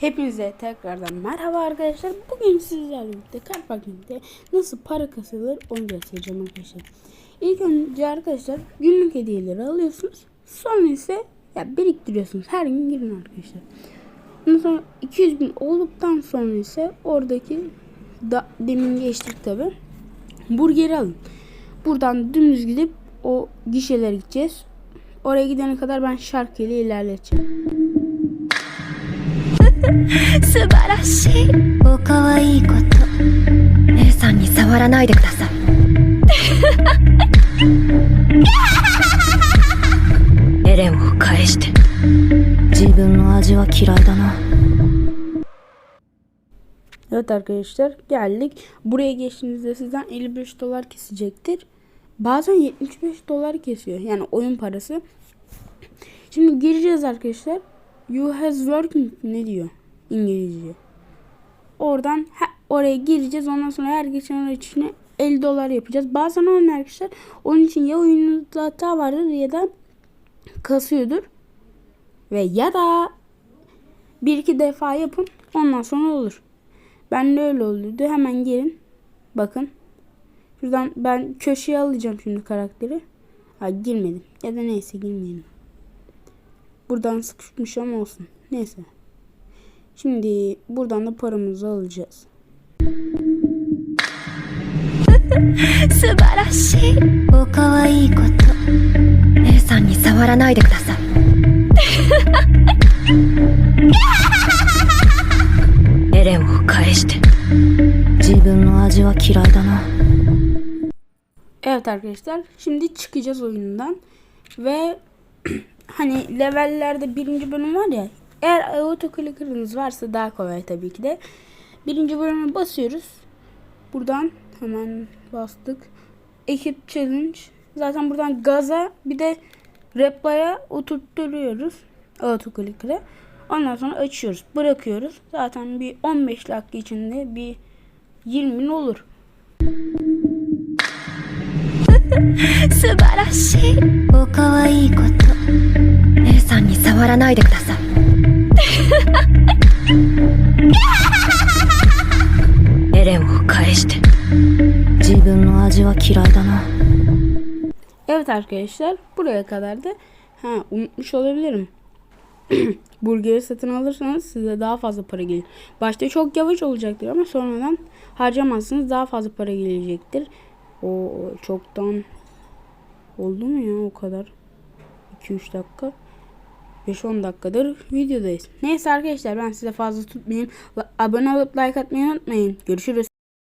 Hepinize tekrardan merhaba arkadaşlar. Bugün sizlerle birlikte Carpacking'de nasıl para kasılır onu göstereceğim arkadaşlar. İlk önce arkadaşlar günlük hediyeleri alıyorsunuz. Sonra ise ya biriktiriyorsunuz. Her gün girin arkadaşlar. Ondan sonra 200 bin olduktan sonra ise oradaki da, demin geçtik tabi. Burgeri alın. Buradan dümdüz gidip o gişelere gideceğiz. Oraya gidene kadar ben şarkıyla ilerleteceğim. 素晴らしいおかわいいこと姉さんに触らないでくださいエレンを返して自分の味は嫌いだな Evet arkadaşlar geldik. Buraya geçtiğinizde sizden 55 dolar kesecektir. Bazen 75 dolar kesiyor. Yani oyun parası. Şimdi gireceğiz arkadaşlar. You has working ne diyor İngilizce. Oradan he- oraya gireceğiz. Ondan sonra her geçen ay içine 50 dolar yapacağız. Bazen olmuyor arkadaşlar. Onun için ya oyununuzda hata vardır ya da kasıyordur. Ve ya da bir iki defa yapın. Ondan sonra olur. Ben de öyle oldu. Hemen gelin. Bakın. Şuradan ben köşeye alacağım şimdi karakteri. Ha girmedim. Ya da neyse girmeyelim. Buradan sıkışmış ama olsun. Neyse. Şimdi buradan da paramızı alacağız. Evet arkadaşlar şimdi çıkacağız oyundan ve hani levellerde birinci bölüm var ya eğer autoclicker'ınız varsa daha kolay tabii ki de birinci bölüme basıyoruz buradan hemen bastık ekip challenge zaten buradan gaza bir de replay'a oturtturuyoruz autoclicker'ı ondan sonra açıyoruz bırakıyoruz zaten bir 15 dakika içinde bir 20 bin olur 素晴らしいおかわいいこと姉さんに触らないでください エレンを返して自分の味は嫌いだな Evet arkadaşlar buraya kadar da ha unutmuş olabilirim. Burgeri satın alırsanız size daha fazla para gelir. Başta çok yavaş olacaktır ama sonradan harcamazsınız daha fazla para gelecektir. O çoktan oldu mu ya o kadar? 2-3 dakika. 5-10 dakikadır videodayız. Neyse arkadaşlar ben size fazla tutmayayım. Abone olup like atmayı unutmayın. Görüşürüz.